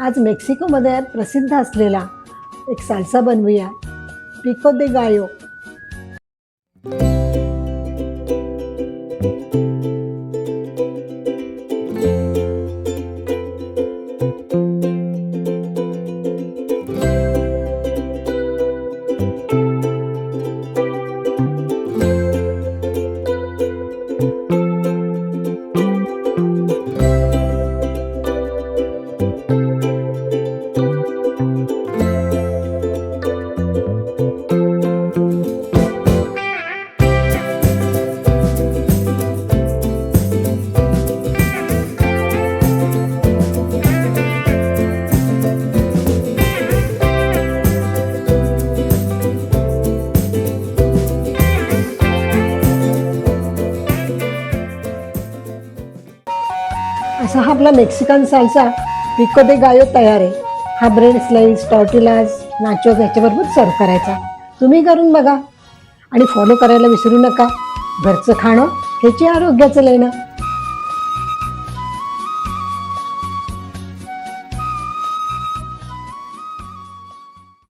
आज मेक्सिकोमध्ये प्रसिद्ध असलेला एक सालसा बनवूया. पिको दे गायो. असा हा आपला मेक्सिकन सालसा पिको दे गायो तयार आहे. हा ब्रेड स्लाईस टॉर्टिलाज नाचोज याच्याबरोबर सर्व करायचा. तुम्ही करून बघा. आणि फॉलो करायला विसरू नका. घरचं खाणं ह्याची आरोग्याचं लेणं.